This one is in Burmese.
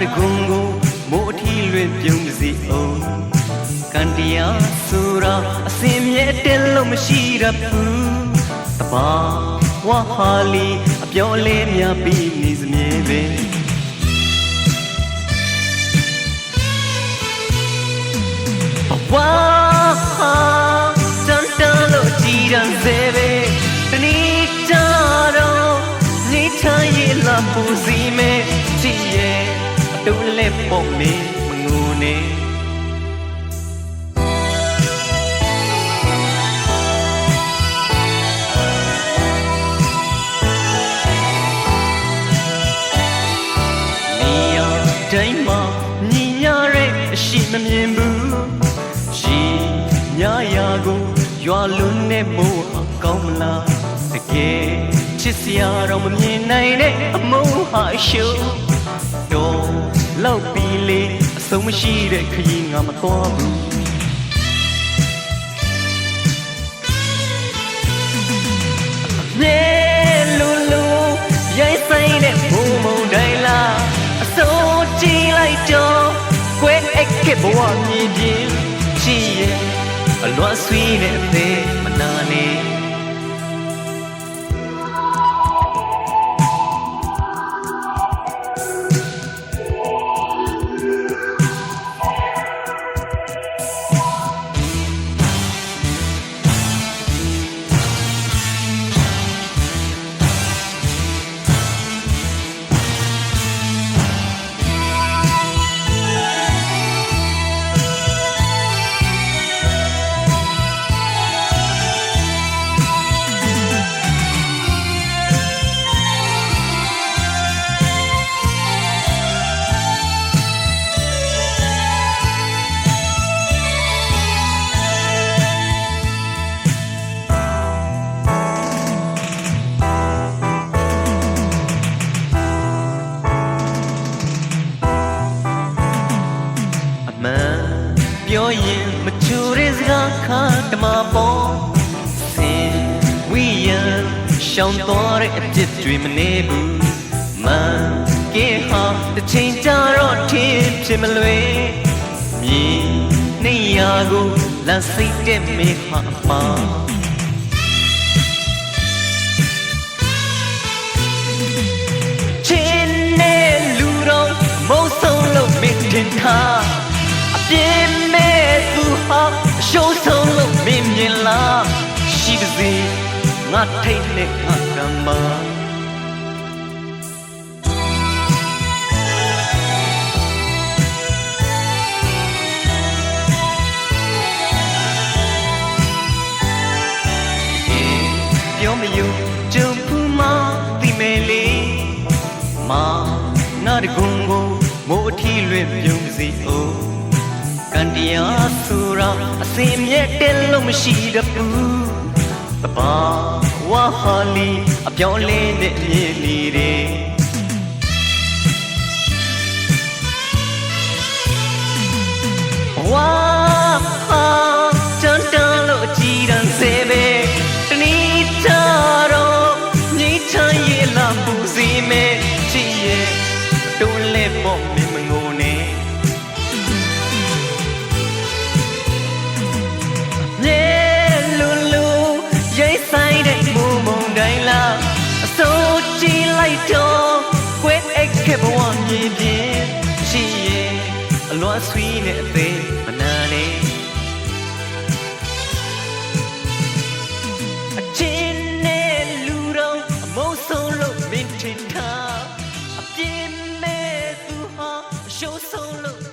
တကုံကိုမိုးအထီးလွင်ပြုံးစီအောင်ကန်တရားဆိုတာအစင်မြဲတဲ့လို့မရှိရဘူးတဘာဝဟာလီအပြောလေးများပြီးနေစမြဲပဲဘဝဟာတန်တန်လို့ကြည်ရန်စေပဲတနည်းကြတော့နေထိုင်ရလာပူစီမဲကြည်ရဲ့အတူလက် ပေါ်မေမငူနေနေရာတိုင်းမှာညီညာတဲ့အရှိမမြင်ဘူးရှိညာရာကိုရွာလွန်းနဲ့မိုးအကောင်းမလားတကယ်ချစ်စရာတော့မမြင်နိုင်တဲ့အမုန်းဟာရှုတော့လောက်ပြီးလေအ ဆုံးမရှိတဲ့ခရီးငါမသွားဘူးနေလူလူရိုက်ဆိုင်တဲ့ဘုံမုံတိုင်းလားအစိုးကြည့်လိုက်တော့ကွဲအိတ်ကဘဝမြည်ပြင်းရှိရဲ့အလွတ်ဆွေးတဲ့အသေးမနာနေ ပြောရင်မချူတဲ့စကားခါတမပေါ်စင်ဝီယံရှောင်းသွားတဲ့အပြစ်တွေမနေဘူးမန်ကဲဟာတစ်ချိန်ကြာတော့ထင်ဖြစ်မလွယ်မြင်နေရကိုလမ်းစိတ်တဲ့မေဟာအပါချင်း စေငါထိတ်နဲ့ငါကံမပြောမယူကြုံဖူးမတိမဲလေးမာနာတကုံကိုမိုးအထီးလွင်ပြုံးစီအောင်ကန်တရားဆိုတာအစင်မြဲတဲ့လို့မရှိတဘူး တဘာဝဟာလီအပြောင်းလဲနဲ့မြင်နေတ အဆွေးနဲ့အသေးမနာနဲ့အချင်းနဲ့လူတော့အမုန်းဆုံးလို့မင်းထင်တာအပြင်းမဲ့သူဟာအရှိုးဆုံးလို့